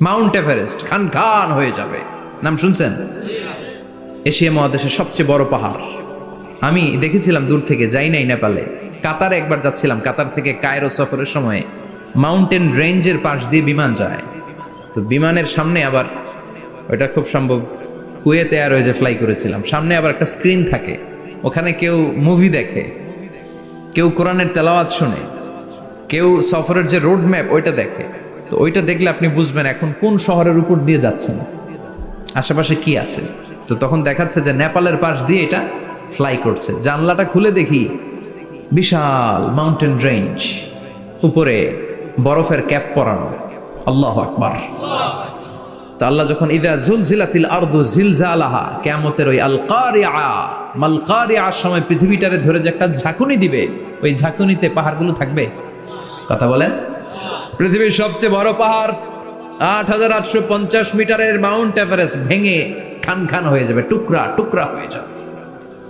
Mount Everest, খান খান হয়ে যাবে। নাম শুনছেন? এশিয়া মহাদেশের সবচেয়ে বড় পাহাড়। আমি দেখেছিলাম দূর থেকে, যাই নাই নেপালে। কাতারে একবার যাচ্ছিলাম, কাতার থেকে কায়রো সফরের সময়। মাউন্টেন রেঞ্জের পাশ দিয়ে বিমান যায়। তো বিমানের সামনে আবার ওটা খুব সম্ভব, কুয়েতে আর ওই যে ফ্লাই করেছিলাম। সামনে আবার একটা স্ক্রিন থাকে। ওখানে কেউ মুভি দেখে। কেউ কোরআনের তেলাওয়াত শোনে। কেউ সফরের যে রোড ম্যাপ ওইটা দেখে। তো ওইটা দেখলে আপনি বুঝবেন এখন কোন শহরের উপর দিয়ে যাচ্ছেন। আশেপাশে কি আছে? তো তখন দেখাচ্ছে যে নেপালের পাশ দিয়ে এটা ফ্লাই করছে। জানলাটা খুলে দেখি বিশাল মাউন্টেন রেঞ্জ উপরে বরফের ক্যাপ পরানো। আল্লাহ আকবার। তো আল্লাহ যখন, ইদা জুলজিলাতিল আরদু জিলজালাহা কিয়ামতের ওই আল কারিআ মাল কারিআর সময় পৃথিবীটারে ধরে যে একটা ঝাঁকুনি দিবে, ওই ঝাঁকুনিতে পাহাড়গুলো থাকবে। কথা বলেন। পৃথিবীর সবচেয়ে বড় পাহাড় আট হাজার আটশো পঞ্চাশ মিটারের মাউন্ট এভারেস্ট ভেঙে খান খান হয়ে যাবে, টুকরা টুকরা হয়ে যাবে।